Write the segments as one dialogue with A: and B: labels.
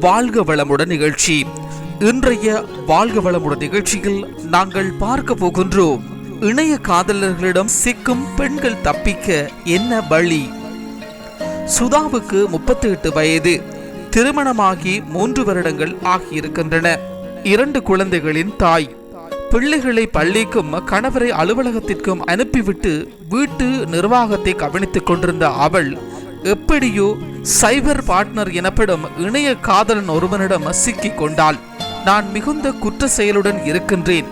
A: வாழ்க வளமுடன் நிகழ்ச்சி. இன்றைய வாழ்க வளமுடன் நிகழ்ச்சியில் நாங்கள் பார்க்க போகின்றோம். இணைய காதலர்களிடம் சிக்கும் பெண்கள் தப்பிக்க என்ன வழி? சுதாவுக்கு முப்பத்தி எட்டு வயது. திருமணமாகி மூன்று வருடங்கள் ஆகியிருக்கின்றன. இரண்டு குழந்தைகளின் தாய். பிள்ளைகளை பள்ளிக்கும் கணவரை அலுவலகத்திற்கும் அனுப்பிவிட்டு வீட்டு நிர்வாகத்தை கவனித்துக் கொண்டிருந்த அவள் எப்படியோ சைபர் பார்ட்னர் எனப்படும் இணைய காதலன் ஒருவனிடம் சிக்கிக் கொண்டாள். நான் மிகுந்த குற்ற செயலுடன் இருக்கின்றேன்.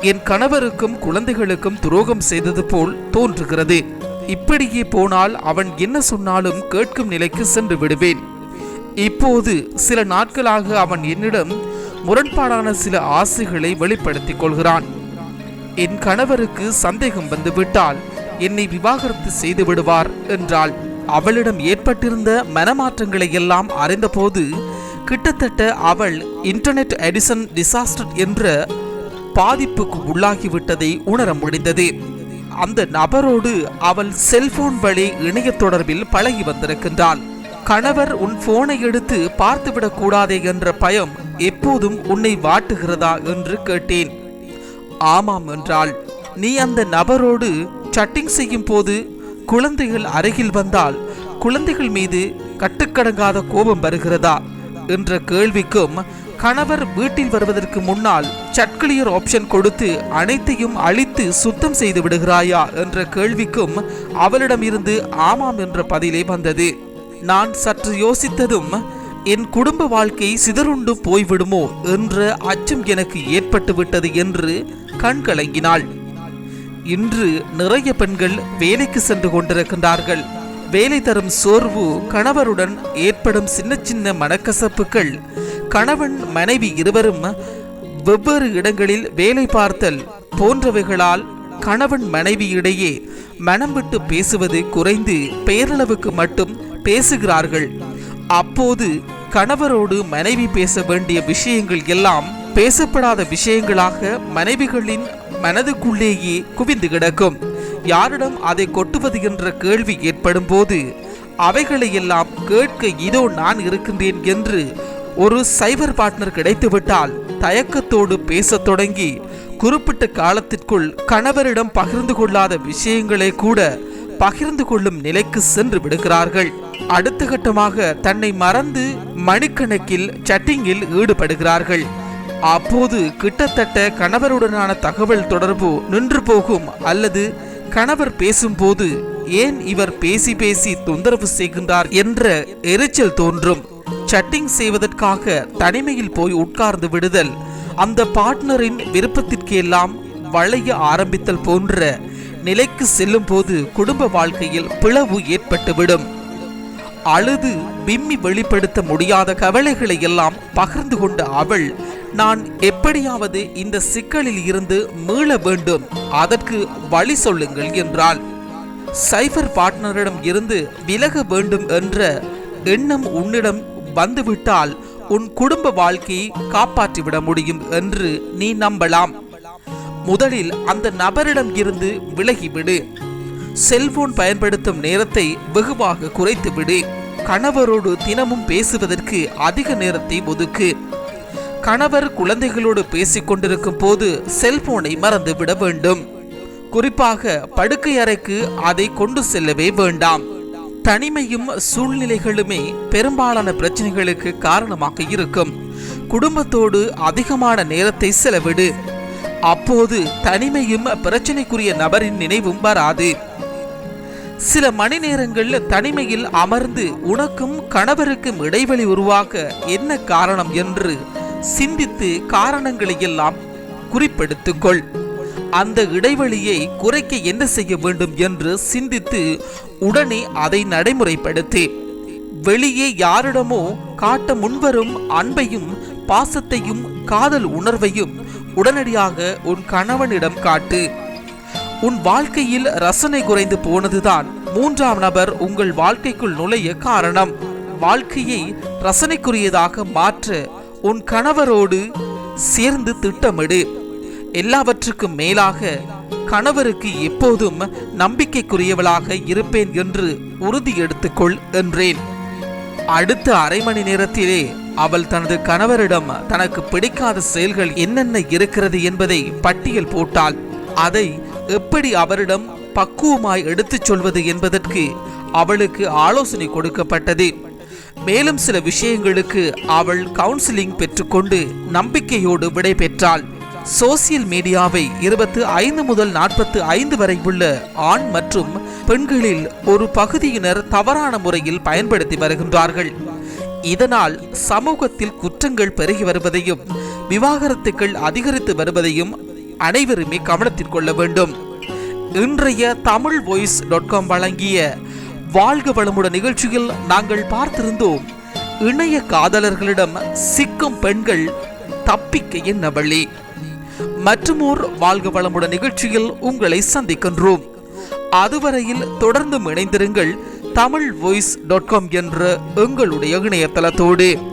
A: என் கணவருக்கும் குழந்தைகளுக்கும் துரோகம் செய்தது போல் தோன்றுகிறது. இப்படியே போனால் அவன் என்ன சொன்னாலும் கேட்கும் நிலைக்கு சென்று விடுவேன். இப்போது சில நாட்களாக அவன் என்னிடம் முரண்பாடான சில ஆசைகளை வெளிப்படுத்திக் கொள்கிறான். என் கணவருக்கு சந்தேகம் வந்துவிட்டால் என்னை விவாகரத்து செய்து விடுவார் என்றாள். அவளிடம் ஏற்பட்டிருந்த மனமாற்றங்களை எல்லாம் அறிந்தபோது கிட்டத்தட்ட அவள் இன்டர்நெட் எடிசன் டிசாஸ்டர் என்ற பாதிப்புக்கு உள்ளாகிவிட்டதை உணர முடிந்தது. அந்த நபரோடு அவள் செல்போன் வழி இணைய தொடர்பில் பழகி வந்திருக்கின்றாள் கணவர் உன் போனை எடுத்து பார்த்துவிடக் கூடாதே என்ற பயம் எப்போதும் உன்னை வாட்டுகிறதா என்று கேட்டேன். ஆமாம் என்றாள். நீ அந்த நபரோடு சட்டிங் செய்யும் போது குழந்தைகள் அருகில் வந்தால் குழந்தைகள் மீது கட்டுக்கடங்காத கோபம் வருகிறதா என்ற கேள்விக்கும் கணவர் வீட்டில் வருவதற்கு முன்னால் சட்கிளியர் ஆப்ஷன் கொடுத்து அனைத்தையும் அழித்து சுத்தம் செய்து விடுகிறாயா என்ற கேள்விக்கும் அவளிடமிருந்து ஆமாம் என்ற பதிலே வந்தது. நான் சற்று யோசித்ததும் என் குடும்ப வாழ்க்கை சிதறுண்டு போய்விடுமோ? என்ற அச்சம் எனக்கு ஏற்பட்டு விட்டது என்று கண்கலங்கினாள் இன்று நிறைய பெண்கள் வேலைக்கு சென்று கொண்டிருக்கின்றார்கள். வேலை தரும் சோர்வு கணவருடன் ஏற்படும் சின்ன சின்ன மனக்கசப்புகள். கணவன் மனைவி இருவரும் வெவ்வேறு இடங்களில் வேலை பார்த்தல் போன்றவைகளால் கணவன் மனைவி இடையே மனம் விட்டு பேசுவது குறைந்து பெயரளவுக்கு மட்டும் பேசுகிறார்கள். அப்போது கணவரோடு மனைவி பேச வேண்டிய விஷயங்கள் எல்லாம் பேசப்படாத விஷயங்களாக மனைவிகளின் மனதுக்குள்ளேயே குவிந்து கிடக்கும். யாரிடம் அதை கொட்டுவது என்ற கேள்வி ஏற்படும் போது அவைகளை எல்லாம் கேட்க இதோ நான் இருக்கின்றேன் என்று ஒரு சைபர் பார்ட்னர் கிடைத்துவிட்டால் தயக்கத்தோடு பேசத் தொடங்கி குறிப்பிட்ட காலத்திற்குள் கணவரிடம் பகிர்ந்து கொள்ளாத விஷயங்களை கூட பகிர்ந்து கொள்ளும் நிலைக்கு சென்று விடுகிறார்கள். அடுத்த கட்டமாக தன்னை மறந்து மணிக்கணக்கில் சட்டிங்கில் ஈடுபடுகிறார்கள். அப்போது கிட்டத்தட்ட கணவருடனான தகவல் தொடர்பு நின்று போகும் அல்லது கணவர் பேசும்போது ஏன் இவர் பேசி பேசி தொந்தரவு செய்கின்றார் என்ற எரிச்சல் தோன்றும். சட்டிங் செய்வதற்காக தனிமையில் போய் உட்கார்ந்து விடுதல் அந்த பார்ட்னரின் விருப்பத்திற்கெல்லாம் வளைய ஆரம்பித்தல் போன்ற நிலைக்கு செல்லும் போது குடும்ப வாழ்க்கையில் பிளவு ஏற்பட்டுவிடும். அழுது விம்மி வெளிப்படுத்த முடியாத கவலைகளை எல்லாம் பகிர்ந்து கொண்ட அவள் நான் எப்படியாவது இந்த சிக்கலில் இருந்து மீள வேண்டும் அதற்கு வழி சொல்லுங்கள் என்றாள். சைபர் பார்ட்னரிடம் இருந்து விலக வேண்டும் என்ற எண்ணம் உன்னிடம் வந்துவிட்டால் உன் குடும்ப வாழ்க்கையை காப்பாற்றிவிட முடியும் என்று நீ நம்பலாம். முதலில் அந்த நபரிடம் இருந்து விலகிவிடு. செல்போன் பயன்படுத்தும் நேரத்தை வெகுவாக குறைத்துவிடு. கணவரோடு தினமும் பேசுவதற்கு அதிக நேரத்தை ஒதுக்கு. கணவர் குழந்தைகளோடு பேசிக் கொண்டிருக்கும் போது செல்போனை மறந்துவிட வேண்டும். குறிப்பாக படுக்கை அறைக்கு அதை கொண்டு செல்லவே வேண்டாம். தனிமையும் சூழ்நிலைகளுமே பெரும்பாலான பிரச்சனைகளுக்கு காரணமாக இருக்கும். குடும்பத்தோடு அதிகமான நேரத்தை செலவிடு. அப்போது தனிமையும் பிரச்சனைக்குரிய நபரின் நினைவும் வராது. சில மணி நேரங்கள் தனிமையில் அமர்ந்து உனக்கும் கணவருக்கும் இடைவெளி உருவாக என்ன காரணம் என்று சிந்தித்து காரணங்களை எல்லாம் குறிப்பெடுத்துக்கொள். அந்த இடைவெளியை குறைக்க என்ன செய்ய வேண்டும் என்று சிந்தித்து உடனே அதை நடைமுறைப்படுத்தி. வெளியே யாரிடமோ காட்ட முன்வரும் அன்பையும் பாசத்தையும் காதல் உணர்வையும் உடனடியாக உன் கணவனிடம் காட்டு. உன் வாழ்க்கையில் ரசனை குறைந்து போனதுதான் மூன்றாம் நபர் உங்கள் வாழ்க்கைக்குள் நுழைய காரணம். வாழ்க்கையை ரசனைக்குரியதாக மாற்ற உன் கணவரோடு சேர்ந்து திட்டமிடு. எல்லாவற்றுக்கும் மேலாக கணவருக்கு எப்போதும் நம்பிக்கைக்குரியவளாக இருப்பேன் என்று உறுதி எடுத்துக்கொள் என்றேன். அடுத்த அரை மணி நேரத்திலே அவள் தனது கணவரிடம் தனக்கு பிடிக்காத செயல்கள் என்னென்ன இருக்கிறது என்பதை பட்டியல் போட்டாள். அதை எப்படி அவரிடம் பக்குவமாய் எடுத்துச் சொல்வது என்பதற்கு அவளுக்கு ஆலோசனை கொடுக்கப்பட்டது. மேலும் சில விஷயங்களுக்கு அவள் கவுன்சிலிங் பெற்றுக்கொண்டு நம்பிக்கையோடு விடை பெற்றாள். சோசியல் மீடியாவை இருபத்து ஐந்து முதல் நாற்பத்து ஐந்து வரை உள்ள ஆண் மற்றும் பெண்களில் ஒரு பகுதியினர் தவறான முறையில் பயன்படுத்தி வருகின்றார்கள். இதனால் சமூகத்தில் குற்றங்கள் பெருகி வருவதையும் விவாகரத்துக்கள் அதிகரித்து வருவதையும் அனைவருமே கவனத்தில் கொள்ள வேண்டும். இன்றைய தமிழ் வாய்ஸ் டாட் காம் வழங்கிய வாழ்க வளமுடன் நிகழ்ச்சியில் நாங்கள் பார்த்திருந்தோம் இணைய காதலர்களிடம் சிக்கும் பெண்கள் தப்பிக்க என்ன வழி? மற்றுமோர் வாழ்க வளமுடன் நிகழ்ச்சியில் உங்களை சந்திக்கின்றோம். அதுவரையில் தொடர்ந்து இணைந்திருங்கள் தமிழ் வாய்ஸ் டாட் காம் என்ற எங்களுடைய இணையதளத்தோடு.